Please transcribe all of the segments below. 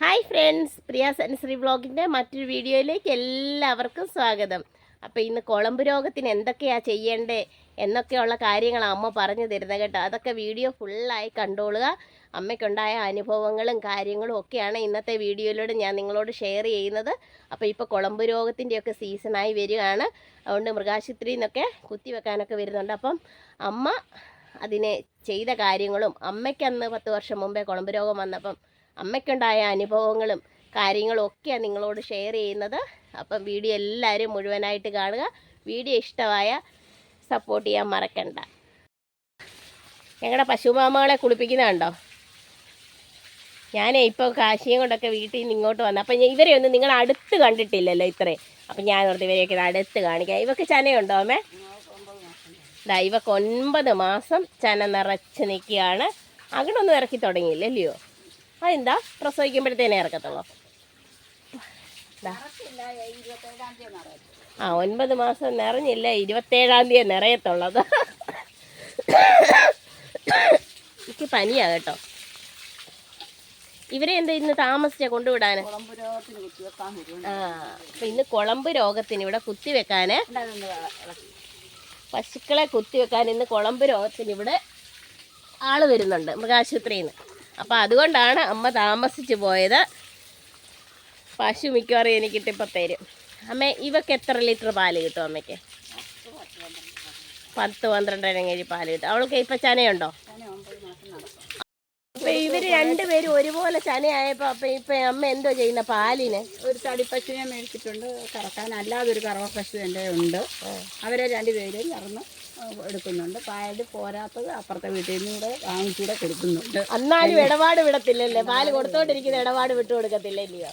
Hi friends പ്രിയ sensory വ്ളോഗിന്റെ മറ്റൊരു വീഡിയോയിലേക്ക് എല്ലാവർക്കും സ്വാഗതം. അപ്പോൾ ഇന്ന് കുളമ്പ് രോഗത്തിന് എന്തൊക്കെയാണ് ചെയ്യേണ്ടേ എന്നൊക്കെയുള്ള കാര്യങ്ങൾ അമ്മ പറഞ്ഞു തരുന്നത് കേട്ടോ. അതൊക്കെ വീഡിയോ ഫുള്ളായി കണ്ടോളുക. അമ്മയ്ക്കുണ്ടായ അനുഭവങ്ങളും കാര്യങ്ങളും ഒക്കെയാണ് ഇന്നത്തെ വീഡിയോയിലൂടെ ഞാൻ നിങ്ങളോട് ഷെയർ ചെയ്യുന്നത്. അപ്പോൾ ഇപ്പോൾ കുളമ്പ് രോഗത്തിന്റെയൊക്കെ സീസണായി വരികയാണ്. അതുകൊണ്ട് മൃഗാശുപത്രിയിൽ നിന്നൊക്കെ കുത്തിവെക്കാനൊക്കെ വരുന്നുണ്ട്. അപ്പം അമ്മ അതിനെ ചെയ്ത കാര്യങ്ങളും അമ്മയ്ക്കന്ന് പത്ത് വർഷം മുമ്പേ കുളമ്പ് രോഗം വന്നപ്പം അമ്മയ്ക്കുണ്ടായ അനുഭവങ്ങളും കാര്യങ്ങളും ഒക്കെയാണ് നിങ്ങളോട് ഷെയർ ചെയ്യുന്നത്. അപ്പം വീഡിയോ എല്ലാവരും മുഴുവനായിട്ട് കാണുക. വീഡിയോ ഇഷ്ടമായ സപ്പോർട്ട് ചെയ്യാൻ മറക്കണ്ട. ഞങ്ങളുടെ പശുമാമകളെ കുളിപ്പിക്കുന്നതുണ്ടോ ഞാനേ ഇപ്പോൾ കാശിയും കൊണ്ടൊക്കെ വീട്ടിൽ നിന്ന് ഇങ്ങോട്ട് വന്നു അപ്പം ഇവരെ ഒന്നും നിങ്ങൾ അടുത്ത് കണ്ടിട്ടില്ലല്ലോ ഇത്രയും അപ്പം ഞാൻ ഓർത്ത് ഇവരെയൊക്കെ ഇത് അടുത്ത് കാണിക്കാം. ഇവക്ക് ചനയുണ്ടോ അമ്മേ? ദാ ഇവക്ക് ഒൻപത് മാസം ചന നിറച്ച് നിൽക്കുകയാണ്. അങ്ങനൊന്നും ഇറക്കി തുടങ്ങിയില്ല അല്ലയോ അതെന്താ? പ്രസവിക്കുമ്പോഴത്തേനെ ഇറക്കത്തുള്ളൂ. ആ ഒൻപത് മാസം നിറഞ്ഞില്ല ഇരുപത്തേഴാം തീയതി നിറയത്തുള്ളത് എനിക്ക് പനിയാ കേട്ടോ. ഇവരെ എന്താ ഇന്ന് താമസിച്ച വരും ആ അപ്പൊ ഇന്ന് കുളമ്പ് രോഗത്തിന് ഇവിടെ കുത്തിവെക്കാന്. പശുക്കളെ കുത്തിവെക്കാൻ ഇന്ന് കുളമ്പ് രോഗത്തിന് ഇവിടെ ആൾ വരുന്നുണ്ട് മൃഗാശുപത്രിയിൽ നിന്ന് അപ്പം അതുകൊണ്ടാണ് അമ്മ താമസിച്ച് പോയത്. പശു മിക്കവാറും എനിക്കിട്ടിപ്പോൾ തരും. അമ്മ ഇവക്ക് എത്ര ലിറ്റർ പാൽ കിട്ടും അമ്മയ്ക്ക്? പത്ത് പന്ത്രണ്ട് കഴിഞ്ഞ് പാൽ കിട്ടും. അവൾക്ക് ഇപ്പം ചനയുണ്ടോ അപ്പം ഇവർ രണ്ടുപേരും ഒരുപോലെ ചനയായപ്പോൾ അപ്പം ഇപ്പം അമ്മ എന്തോ ചെയ്യുന്ന പാലിന്? ഒരു തടിപ്പശുവിനെ മേടിച്ചിട്ടുണ്ട് കറക്കാൻ. അല്ലാതെ ഒരു കറവ പശു എന്റെ ഉണ്ട്. അവരെ രണ്ടുപേരും കറന്ന്. എടുക്കുന്നുണ്ട്. പാൽ പോരാത്തത് അപ്പുറത്തെ വീട്ടിൽ നിന്ന് കൂടെ വാങ്ങിച്ചൂടെ കൊടുക്കുന്നുണ്ട്. എന്നാലും ഇടപാട് വിടത്തില്ലല്ലേ? പാൽ കൊടുത്തോണ്ടിരിക്കുന്ന ഇടപാട് വിട്ടു കൊടുക്കത്തില്ലല്ലയോ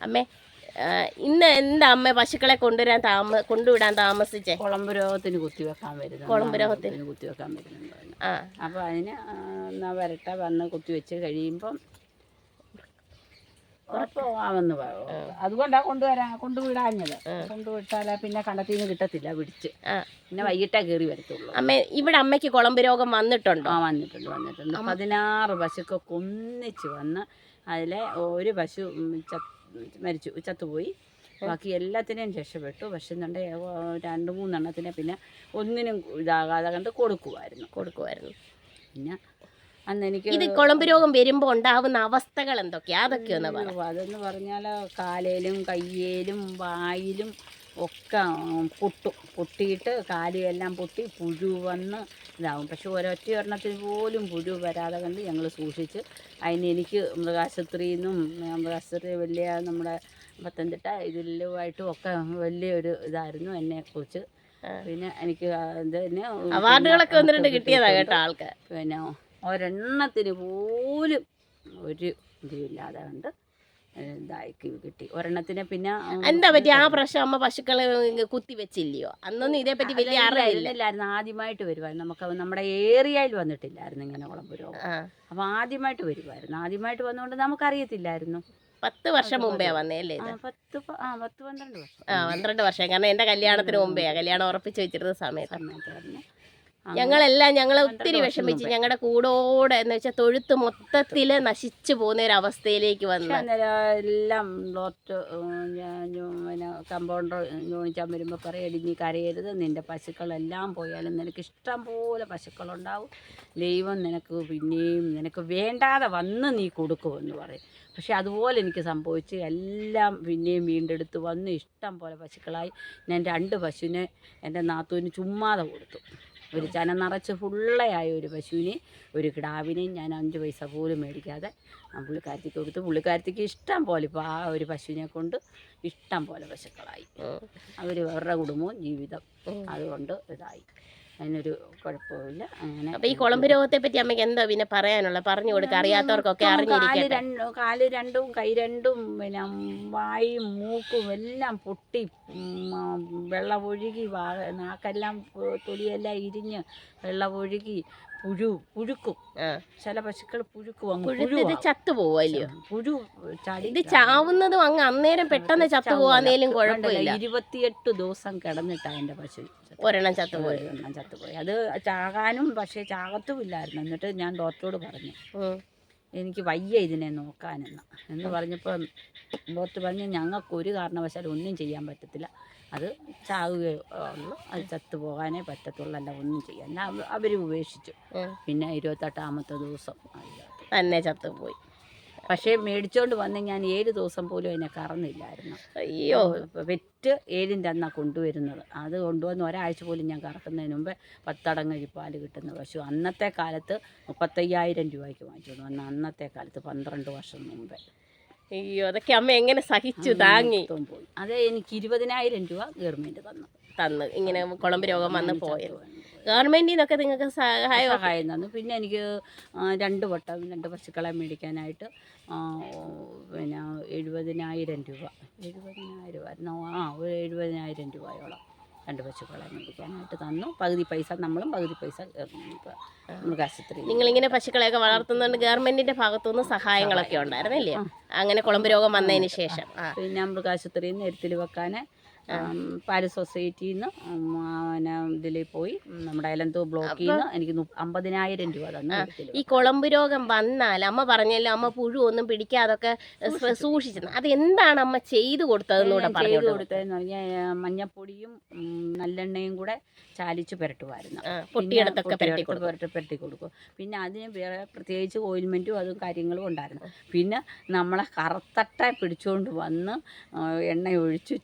അമ്മേ ആ, ഇന്ന് എന്താ അമ്മ പശുക്കളെ കൊണ്ടുവരാൻ താമ കൊണ്ടുവിടാൻ താമസിച്ചേ? കുളമ്പ് രോഗത്തിന് കുത്തിവെക്കാൻ വരുന്നു കുളമ്പ് രോഗത്തിന്. കുത്തിവെക്കാൻ വരുന്നുണ്ട്. ആ. അപ്പോൾ അതിന് വരട്ടെ വന്ന് കുത്തിവെച്ച് കഴിയുമ്പം അതുകൊണ്ടാണ് കൊണ്ടുവരാൻ കൊണ്ടുവിടാഞ്ഞത്. കൊണ്ടുവിട്ടാല പിന്നെ കണ്ടത്തിന്ന് കിട്ടത്തില്ല പിടിച്ച്. പിന്നെ വൈകിട്ടേ കയറി വരത്തുള്ളൂ. അമ്മ ഇവിടെ അമ്മയ്ക്ക് കുളമ്പ് രോഗം വന്നിട്ടുണ്ടോ? ആ വന്നിട്ടുണ്ട് വന്നിട്ടുണ്ട്. പതിനാറ് പശുക്കൊക്കെ കൊന്നിച്ച് വന്ന് അതിലെ ഒരു പശു മരിച്ചു ചത്തുപോയി. ബാക്കി എല്ലാത്തിനെയും രക്ഷപ്പെട്ടു. പക്ഷെ എന്നുണ്ടെ രണ്ട് മൂന്നെണ്ണത്തിനെ പിന്നെ ഒന്നിനും ഇതാകാതെ കണ്ട് കൊടുക്കുമായിരുന്നു കൊടുക്കുമായിരുന്നു പിന്നെ ഇത് കുളമ്പ് രോഗം വരുമ്പോ ഉണ്ടാവുന്ന അവസ്ഥകൾ എന്തൊക്കെയാ? അതൊക്കെ ഒന്ന് അതെന്ന് പറഞ്ഞാൽ കാലേലും കയ്യേലും വായിലും ഒക്കെ പൊട്ടു പൊട്ടും. പൊട്ടിയിട്ട് കാലുമെല്ലാം പൊട്ടി പുഴു വന്ന് ഇതാവും. പക്ഷെ ഒരൊറ്റ ഒരെണ്ണത്തിന് പോലും പുഴു വരാതെ കണ്ട് ഞങ്ങൾ സൂക്ഷിച്ച് അതിന് എനിക്ക് മൃഗാശുപത്രിയിൽ നിന്നും മൃഗാശുപത്രി വലിയ നമ്മുടെ പത്തനംതിട്ട ഇതിലുമായിട്ടും ഒക്കെ വലിയൊരു ഇതായിരുന്നു എന്നെക്കുറിച്ച്. പിന്നെ എനിക്ക് ഇത് തന്നെ അവാർഡുകളൊക്കെ വന്നിട്ടുണ്ട് കിട്ടിയതാ കേട്ടോ ആൾക്ക് പിന്നെ ഒരെണ്ണത്തിന് പോലും ഒരു ഇതില്ലാതെ കണ്ട് ഇതായി കിട്ടി. ഒരെണ്ണത്തിന് പിന്നെ എന്താ പറ്റി? ആ പ്രാവശ്യം അമ്മ പശുക്കളെ കുത്തി വെച്ചില്ലയോ? അന്നൊന്നും ഇതേപ്പറ്റി വലിയ അറിയില്ലായിരുന്നു ആദ്യമായിട്ട് വരുമായിരുന്നു നമുക്ക് നമ്മുടെ ഏരിയയിൽ വന്നിട്ടില്ലായിരുന്നു ഇങ്ങനെ കുളമ്പുരോ അപ്പോൾ ആദ്യമായിട്ട് വരുമായിരുന്നു ആദ്യമായിട്ട് വന്നുകൊണ്ട് നമുക്കറിയത്തില്ലായിരുന്നു. പത്ത് വർഷം മുമ്പേ വന്നേ അല്ലേ പത്ത് ആ പത്ത് പന്ത്രണ്ട് വർഷം. ആ പന്ത്രണ്ട് വർഷം. കാരണം എന്റെ കല്യാണത്തിന് മുമ്പേ കല്യാണം ഉറപ്പിച്ച് വെച്ചിരുന്ന സമയത്ത്. ഞങ്ങളെല്ലാം ഞങ്ങൾ ഒത്തിരി വിഷമിച്ച് ഞങ്ങളുടെ കൂടോടെ എന്ന് വെച്ചാൽ തൊഴുത്ത് മൊത്തത്തിൽ നശിച്ചു പോകുന്ന ഒരു അവസ്ഥയിലേക്ക് വന്നു എല്ലാം ഡോക്ടർ പിന്നെ കമ്പൗണ്ടർ ചോദിച്ചാൽ വരുമ്പോൾ പറയും ഇടിഞ്ഞ് നീ കരയരുത്. നിന്റെ പശുക്കളെല്ലാം പോയാലും നിനക്ക് ഇഷ്ടം പോലെ പശുക്കളുണ്ടാവും. ദൈവം നിനക്ക് പിന്നെയും നിനക്ക് വേണ്ടാതെ വന്ന് നീ കൊടുക്കുമെന്ന് പറയും. പക്ഷെ അതുപോലെ എനിക്ക് സംഭവിച്ച് എല്ലാം പിന്നെയും വീണ്ടെടുത്ത് വന്ന് ഇഷ്ടം പോലെ പശുക്കളായി. ഞാൻ രണ്ട് പശുവിനെ എന്റെ നാത്തൂന് ചുമ്മാതെ കൊടുത്തു. ഒരു ചന നിറച്ച് ഫുള്ളയായ ഒരു പശുവിനെ ഒരു കിടാവിനെയും ഞാൻ അഞ്ച് പൈസ പോലും മേടിക്കാതെ പുള്ളിക്കാരത്തിക്ക് കൊടുത്തു പുള്ളിക്കാരത്തിക്ക് ഇഷ്ടം പോലെ ഇപ്പോൾ ആ ഒരു പശുവിനെ കൊണ്ട് ഇഷ്ടം പോലെ പശുക്കളായി. അവർ അവരുടെ കുടുംബവും ജീവിതം അതുകൊണ്ട് ഇതായി. അതിനൊരു കുഴപ്പമില്ല അങ്ങനെ അപ്പൊ ഈ കുളമ്പ് രോഗത്തെ പറ്റി അമ്മയ്ക്ക് എന്താ പിന്നെ പറയാനുള്ള പറഞ്ഞു കൊടുക്കുക അറിയാത്തവർക്കൊക്കെ കാൽ അറിഞ്ഞിരിക്കട്ടെ. രണ്ടും കാൽ രണ്ടും കൈ രണ്ടും പിന്നെ വായും മൂക്കും എല്ലാം പൊട്ടി. ഉം, ആ, വെള്ളം ഒഴുകി വാ നാക്കെല്ലാം തൊലിയെല്ലാം ഇരിഞ്ഞ് വെള്ളം ഒഴുകി പുഴു പുഴുക്കും. ചില പശുക്കൾ പുഴുക്കും. അങ്ങ് പുഴുവാകും. ചത്തുപോവല്ലയോ പുഴു ചാടി ഇത് ചാവുന്നതും അങ്ങ് അന്നേരം പെട്ടെന്ന് ചത്തുപോവാന്നേലും കുഴപ്പമില്ല. ഇരുപത്തിയെട്ട് ദിവസം കിടന്നിട്ടാ എന്റെ പശു. ഒരെണ്ണം ചത്തുപോയി ഒരെണ്ണം ചത്തുപോയി അത് ചാകാനും പക്ഷേ ചാകത്തുമില്ലായിരുന്നു. എന്നിട്ട് ഞാൻ ഡോക്ടറോട് പറഞ്ഞു എനിക്ക് വയ്യ ഇതിനെ നോക്കാനെന്ന്. എന്ന് പറഞ്ഞപ്പോൾ ഡോക്ടർ പറഞ്ഞു ഞങ്ങൾക്ക് ഒരു കാരണവശാലും ഒന്നും ചെയ്യാൻ പറ്റത്തില്ല. അത് ചാകുകയോ ഉള്ളു അത് ചത്തുപോകാനേ പറ്റത്തുള്ളൂ. അല്ല ഒന്നും ചെയ്യാൻ. അവർ ഉപേക്ഷിച്ചു. പിന്നെ ഇരുപത്തെട്ടാമത്തെ ദിവസം. തന്നെ ചത്തുപോയി. പക്ഷേ മേടിച്ചോണ്ട് വന്ന് ഞാൻ ഏഴ് ദിവസം പോലും അതിനെ കറന്നില്ലായിരുന്നു. അയ്യോ. വെറ്റ് ഏഴിന്റെ അന്നാ കൊണ്ടുവരുന്നത്. അത് കൊണ്ടുവന്ന് ഒരാഴ്ച പോലും ഞാൻ കറക്കുന്നതിന് മുമ്പേ പത്തടങ്ങ് പാൽ കിട്ടുന്ന പശു. അന്നത്തെ കാലത്ത് മുപ്പത്തയ്യായിരം രൂപയ്ക്ക് വാങ്ങിച്ചു അന്ന് അന്നത്തെ കാലത്ത് പന്ത്രണ്ട് വർഷം മുമ്പേ. അയ്യോ അതൊക്കെ അമ്മ എങ്ങനെ സഹിച്ചു? താങ്ങി പോയി. അത് എനിക്ക് ഇരുപതിനായിരം രൂപ ഗവൺമെന്റ് തന്നു. തന്ന്. ഇങ്ങനെ കുളമ്പ് രോഗം വന്ന് പോയത്. ഗവൺമെന്റിൽ നിന്നൊക്കെ നിങ്ങൾക്ക് സഹായം സഹായം തന്നു. പിന്നെ എനിക്ക് രണ്ട് വട്ടം രണ്ട് പശുക്കളെ മേടിക്കാനായിട്ട് പിന്നെ എഴുപതിനായിരം രൂപ. എഴുപതിനായിരം ആയിരുന്നു ആ ഒരു എഴുപതിനായിരം രൂപയോളം. രണ്ട് പശുക്കളെ മേടിക്കാനായിട്ട് തന്നു. പകുതി പൈസ നമ്മളും പകുതി പൈസ മൃഗാശുപത്രി. നിങ്ങളിങ്ങനെ പശുക്കളെയൊക്കെ വളർത്തുന്നുണ്ട് ഗവൺമെന്റിന്റെ ഭാഗത്തുനിന്ന് സഹായങ്ങളൊക്കെ ഉണ്ടായിരുന്നില്ലേ? അങ്ങനെ കുളമ്പ് രോഗം വന്നതിന് ശേഷം. പിന്നെ മൃഗാശുപത്രിയിൽ നിന്ന് എരുത്തിൽ വെക്കാൻ പാൽ സൊസൈറ്റിയിൽ നിന്ന് പിന്നെ ഇതിൽ പോയി. നമ്മുടെ അയലന്തോ ബ്ലോക്കിൽ നിന്ന് എനിക്ക് അമ്പതിനായിരം രൂപ തന്നെ ഈ കുളമ്പ് രോഗം വന്നാൽ അമ്മ പറഞ്ഞല്ലോ അമ്മ പുഴു ഒന്നും പിടിക്കാതൊക്കെ സൂക്ഷിച്ചത് അത് എന്താണ് അമ്മ ചെയ്തു കൊടുത്തതെന്നൂടെ പറഞ്ഞു ചെയ്ത് കൊടുത്തതെന്ന് പറഞ്ഞാൽ മഞ്ഞപ്പൊടിയും നല്ലെണ്ണയും കൂടെ ചാലിച്ച് പുരട്ടുമായിരുന്നു പൊട്ടിയെടുത്തൊക്കെ പെരട്ടി പുരട്ടി കൊടുക്കും. പിന്നെ അതിന് വേറെ പ്രത്യേകിച്ച് ഓയിൽമെന്റും അതും കാര്യങ്ങളും ഉണ്ടായിരുന്നു. പിന്നെ നമ്മളെ കറുത്തട്ട പിടിച്ചുകൊണ്ട് വന്ന് എണ്ണ ഒഴിച്ച്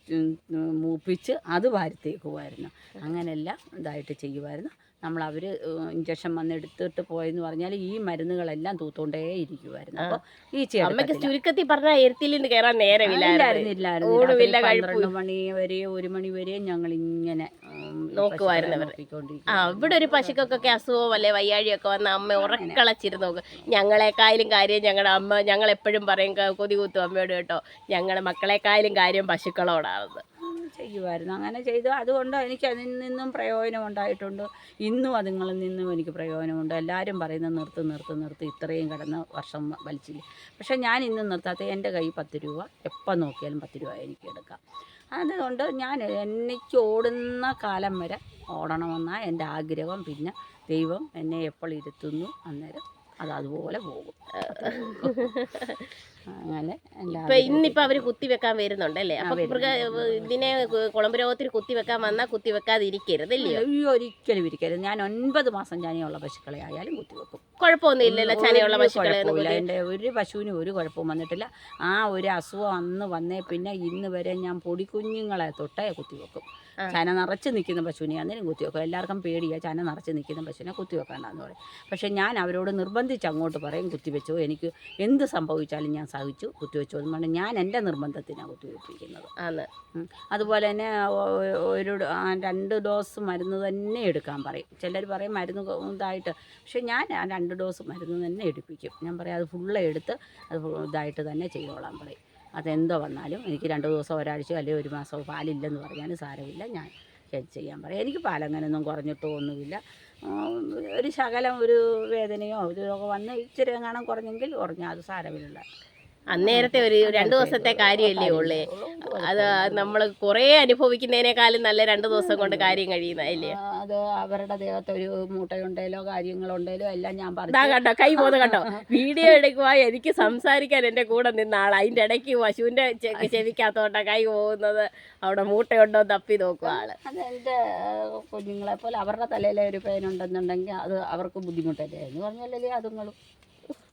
മൂപ്പിച്ച് അത് വാരിത്തേക്കുമായിരുന്നു അങ്ങനെല്ലാം ഇതായിട്ട് ചെയ്യുമായിരുന്നു നമ്മൾ അവർ ഇഞ്ചക്ഷൻ വന്ന് എടുത്തിട്ട് പോയെന്ന് പറഞ്ഞാൽ ഈ മരുന്നുകളെല്ലാം തൂത്തോണ്ടേ ഇരിക്കുമായിരുന്നു അപ്പോൾ ഈ അമ്മയ്ക്ക് ചുരുക്കത്തിൽ പറഞ്ഞാൽ എരുത്തിൽ നിന്ന് കയറാൻ നേരമില്ലായിരുന്നു ഇല്ലായിരുന്നു ഊണുമില്ല, പന്ത്രണ്ട് മണി വരെ ഒരു മണി വരെ ഞങ്ങൾ ഇങ്ങനെ നോക്കുമായിരുന്നു. ആ ഇവിടെ ഒരു പശുക്കൊക്കെ അസുഖവും അല്ലെ വയ്യാഴിയൊക്കെ വന്ന അമ്മ ഉറക്കളച്ചിരുന്ന് നോക്കും ഞങ്ങളെക്കായാലും കാര്യം ഞങ്ങളുടെ അമ്മ ഞങ്ങൾ എപ്പോഴും പറയും കൊതി കുത്തും അമ്മയോട് കേട്ടോ. ഞങ്ങളുടെ മക്കളെക്കായാലും കാര്യം പശുക്കളോടാണെന്ന്. ഉം, ചെയ്യുമായിരുന്നു. അങ്ങനെ ചെയ്തു. അതുകൊണ്ട് എനിക്ക് അതിൽ നിന്നും പ്രയോജനം ഉണ്ടായിട്ടുണ്ട്. ഇന്നും അതുങ്ങളിൽ നിന്നും എനിക്ക് പ്രയോജനമുണ്ട്. എല്ലാവരും പറയുന്നത് നിർത്ത് നിർത്ത് നിർത്ത്. ഇത്രയും കിടന്ന് വർഷം വലിച്ചില്ല? പക്ഷേ ഞാൻ ഇന്നും നിർത്താത്ത എന്റെ കൈ പത്ത് രൂപ. എപ്പം നോക്കിയാലും പത്ത് രൂപ എനിക്ക് എടുക്കാം. അതുകൊണ്ട് ഞാൻ എനിക്ക് ഓടുന്ന കാലം വരെ ഓടണമെന്നാണ് എന്റെ ആഗ്രഹം. പിന്നെ ദൈവം എന്നെ എപ്പോൾ ഇരുത്തുന്നു അന്നേരം അത് അതുപോലെ പോകും. അങ്ങനെ ഇപ്പൊ ഇന്നിപ്പോ അവർ കുത്തിവെക്കാൻ വരുന്നുണ്ടല്ലേ? അപ്പൊ. മൃഗ ഇതിനെ കുളമ്പ് രോഗത്തിന് കുത്തിവെക്കാൻ വന്നാൽ കുത്തിവെക്കാതെ ഇരിക്കരുത് അല്ലയോ ഒരിക്കലും ഇരിക്കരുത്. ഞാൻ ഒൻപത് മാസം ചനയുള്ള പശുക്കളെ ആയാലും കുത്തിവെക്കും കുഴപ്പമൊന്നും ഇല്ലല്ലോ ചനയുള്ള പശുക്കളെ എന്റെ ഒരു പശുവിനും ഒരു കുഴപ്പവും വന്നിട്ടില്ല. ആ ഒരു അസുഖം അന്ന് വന്നേ പിന്നെ ഇന്ന് വരെ ഞാൻ പൊടിക്കുഞ്ഞുങ്ങളെ തൊട്ടേ കുത്തിവെക്കും വെക്കും. ചന നിറച്ച് നിൽക്കുന്ന പശുവിനെ അന്നേരം കുത്തിവെക്കും എല്ലാവർക്കും പേടിയാ ചന നിറച്ച് നിൽക്കുന്ന പശുവിനെ കുത്തിവെക്കണ്ടെന്ന് പറയും. പക്ഷെ ഞാൻ അവരോട് നിർബന്ധിച്ച് അങ്ങോട്ട് പറയും കുത്തിവെച്ചോ എനിക്ക് എന്ത് സംഭവിച്ചാലും ഞാൻ സഹിച്ചു കുത്തിവെച്ചു എന്ന് ഞാൻ എന്റെ നിർബന്ധത്തിനാണ് കുത്തിവെപ്പിക്കുന്നത്. അതെ അതുപോലെ തന്നെ ഒരു രണ്ട് ഡോസ് മരുന്ന് തന്നെ എടുക്കാൻ പറയും. ചിലർ പറയും മരുന്ന് ഇതായിട്ട്. പക്ഷെ ഞാൻ ആ രണ്ട് ഡോസ് മരുന്ന് തന്നെ എടുപ്പിക്കും. ഞാൻ പറയും അത് ഫുള്ള് എടുത്ത് അത് ഇതായിട്ട് തന്നെ ചെയ്തോളാൻ പറയും. അതെന്തോ വന്നാലും എനിക്ക് രണ്ട് ദിവസം ഒരാഴ്ച അല്ലെങ്കിൽ ഒരു മാസമോ പാലില്ലെന്ന് പറഞ്ഞാൽ സാരമില്ല. ഞാൻ ചെയ്യാൻ പറയാം. എനിക്ക് പാലങ്ങനെയൊന്നും കുറഞ്ഞിട്ടോ ഒന്നുമില്ല. ഒരു ശകലം ഒരു വേദനയോ ഒരു രോഗം വന്ന് ഇച്ചിരി എങ്ങാനും കുറഞ്ഞെങ്കിൽ കുറഞ്ഞാൽ അത് സാരമില്ല. അന്നേരത്തെ ഒരു രണ്ടു ദിവസത്തെ കാര്യമല്ലേ ഉള്ളേ? അത് നമ്മൾ കുറേ അനുഭവിക്കുന്നതിനേക്കാളും നല്ല രണ്ട് ദിവസം കൊണ്ട് കാര്യം കഴിയുന്നതല്ലേ അത് അവരുടെ ദേഹത്ത് ഒരു മൂട്ടയുണ്ടേലോ കാര്യങ്ങളുണ്ടേലോ എല്ലാം ഞാൻ പറഞ്ഞു കണ്ടോ കൈ പോന്ന് കണ്ടോ? വീഡിയോ എടുക്കുവാ എനിക്ക് സംസാരിക്കാൻ എന്റെ കൂടെ നിന്ന ആൾ അതിന്റെ ഇടയ്ക്ക് പശുവിന്റെ ചെവിക്കാത്തോട്ടെ ചെവിക്കകത്തോട്ടാ കൈ പോകുന്നത്. അവിടെ മൂട്ടയുണ്ടോ തപ്പി നോക്കുക ആൾ. അത് എന്റെ കുഞ്ഞുങ്ങളെ പോലെ അവരുടെ തലയിലെ ഒരു പേനുണ്ടെന്നുണ്ടെങ്കിൽ അത് അവർക്ക് ബുദ്ധിമുട്ടല്ലേ? എന്ന് പറഞ്ഞല്ലേ അതുങ്ങളും.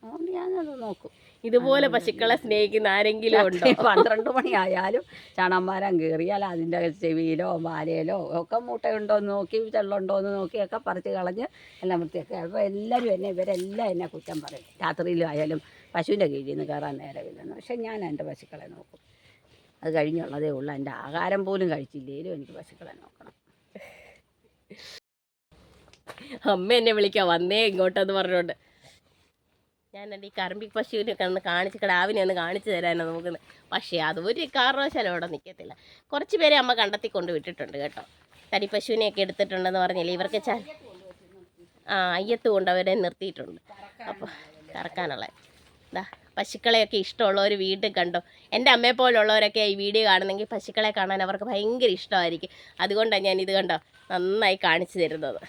അതുകൊണ്ട് ഞാനത് നോക്കും. ഇതുപോലെ പശുക്കളെ സ്നേഹിക്കുന്ന ആരെങ്കിലും ഉണ്ടോ? പന്ത്രണ്ട് മണിയായാലും ചണന്മാരം കയറിയാൽ അതിന്റെ ചെവിയിലോ വാലയിലോ ഒക്കെ മുട്ടയുണ്ടോ എന്ന് നോക്കി ചെള്ളുണ്ടോ എന്ന് നോക്കിയൊക്കെ പറിച്ച് കളഞ്ഞ് എല്ലാം വൃത്തിയൊക്കെ. അപ്പോൾ എല്ലാവരും എന്നെ ഇവരെല്ലാം എന്നെ കുറ്റം പറയും. രാത്രിയിലായാലും പശുവിന്റെ കീഴിൽ നിന്ന് കയറാൻ നേരമില്ലെന്ന്. പക്ഷേ ഞാൻ എന്റെ പശുക്കളെ നോക്കും. അത് കഴിഞ്ഞുള്ളതേ ഉള്ളൂ. എന്റെ ആഹാരം പോലും കഴിച്ചില്ലേലും എനിക്ക് പശുക്കളെ നോക്കണം. അമ്മ എന്നെ വിളിക്കാം. വന്നേ ഇങ്ങോട്ടെന്ന് പറഞ്ഞോണ്ട് എന്റെ ഈ കറമ്പി പശുവിനൊക്കെ ഒന്ന് കാണിച്ച് കിടാവിനെ ഒന്ന് കാണിച്ചു തരാനാണ് നോക്കുന്നത് പക്ഷേ അത് ഒരു കാരണവശാലും അവിടെ നിൽക്കത്തില്ല കുറച്ച് പേരെ അമ്മ കണ്ടെത്തി കൊണ്ട് വിട്ടിട്ടുണ്ട് കേട്ടോ. തടി പശുവിനെയൊക്കെ എടുത്തിട്ടുണ്ടെന്ന് പറഞ്ഞില്ലേ? ഇവർക്ക് ചാ ആ അയ്യത്ത് കൊണ്ട് അവരെ നിർത്തിയിട്ടുണ്ട്. അപ്പോൾ കറക്കാനുള്ള ഇതാ പശുക്കളെയൊക്കെ ഇഷ്ടമുള്ളവർ വീട്ടിൽ കണ്ടോ? എന്റെ അമ്മയെ പോലുള്ളവരൊക്കെ ഈ വീഡിയോ കാണുന്നെങ്കിൽ പശുക്കളെ കാണാൻ അവർക്ക് ഭയങ്കര ഇഷ്ടമായിരിക്കും. അതുകൊണ്ടാണ് ഞാൻ ഇത് കണ്ടോ? നന്നായി കാണിച്ചു തരുന്നത്.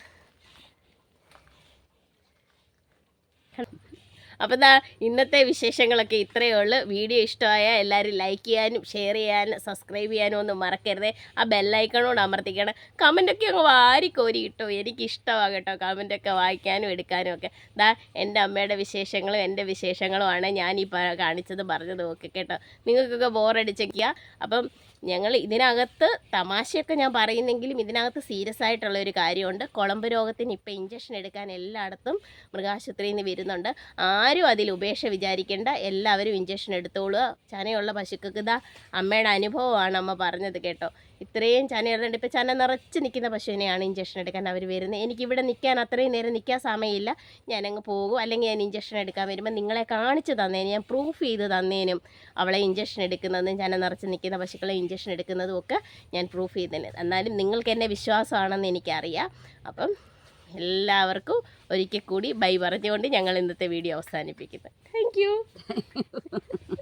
അപ്പോൾ ഇതാ ഇന്നത്തെ വിശേഷങ്ങളൊക്കെ ഇത്രയേ ഉള്ളൂ. വീഡിയോ ഇഷ്ടമായ എല്ലാവരും ലൈക്ക് ചെയ്യാനും ഷെയർ ചെയ്യാനും സബ്സ്ക്രൈബ് ചെയ്യാനും ഒന്നും മറക്കരുത്. ആ ബെല്ലൈക്കണോട് അമർത്തിക്കണം. കമന്റൊക്കെ അങ്ങ് വാരിക്കോരി കിട്ടോ എനിക്ക് ഇഷ്ടമാണ് കേട്ടോ കമന്റൊക്കെ വായിക്കാനും എടുക്കാനും ഒക്കെ. ഇതാ എന്റെ അമ്മയുടെ വിശേഷങ്ങളും എന്റെ വിശേഷങ്ങളുമാണ് ഞാൻ ഈ കാണിച്ചത് പറഞ്ഞത് ഒക്കെ കേട്ടോ. നിങ്ങൾക്കൊക്കെ ബോറടിച്ചൊക്കെയാ അപ്പം ഞങ്ങൾ ഇതിനകത്ത് തമാശയൊക്കെ ഞാൻ പറയുന്നെങ്കിലും ഇതിനകത്ത് സീരിയസ് ആയിട്ടുള്ള ഒരു കാര്യമുണ്ട്. കുളമ്പ് രോഗത്തിന് ഇപ്പം ഇഞ്ചക്ഷൻ എടുക്കാൻ എല്ലായിടത്തും മൃഗാശുപത്രിയിൽ നിന്ന് വരുന്നുണ്ട്. ആരും അതിൽ ഉപേക്ഷ വിചാരിക്കേണ്ട. എല്ലാവരും ഇഞ്ചക്ഷൻ എടുത്തോളുക. ചനയുള്ള പശുക്കൾക്ക് ഇതാ അമ്മയുടെ അനുഭവമാണ് അമ്മ പറഞ്ഞത് കേട്ടോ. ഇത്രയും ചനയുള്ളതുണ്ട് ഇപ്പോൾ ചന നിറച്ച് നിൽക്കുന്ന പശുവിനെയാണ് ഇഞ്ചക്ഷൻ എടുക്കാൻ അവർ വരുന്നത്. എനിക്കിവിടെ നിൽക്കാൻ അത്രയും നേരം നിൽക്കാൻ സമയമില്ല. ഞാനങ്ങ് പോകും. അല്ലെങ്കിൽ ഞാൻ ഇഞ്ചക്ഷൻ എടുക്കാൻ വരുമ്പോൾ നിങ്ങളെ കാണിച്ച് തന്നേനും ഞാൻ പ്രൂഫ് ചെയ്ത് തന്നേനും അവളെ ഇഞ്ചക്ഷൻ എടുക്കുന്നതും ചന നിറച്ച് നിൽക്കുന്ന പശുക്കളെ ഇഞ്ചക്ഷൻ എടുക്കുന്നതും ഒക്കെ ഞാൻ പ്രൂഫ് ചെയ്തേനെ എന്നാലും നിങ്ങൾക്ക് എന്നെ വിശ്വാസമാണെന്ന് എനിക്കറിയാം. അപ്പം എല്ലാവർക്കും ഒരിക്കൽ കൂടി ബൈ പറഞ്ഞുകൊണ്ട് ഞങ്ങൾ ഇന്നത്തെ വീഡിയോ അവസാനിപ്പിക്കുന്നു. Thank you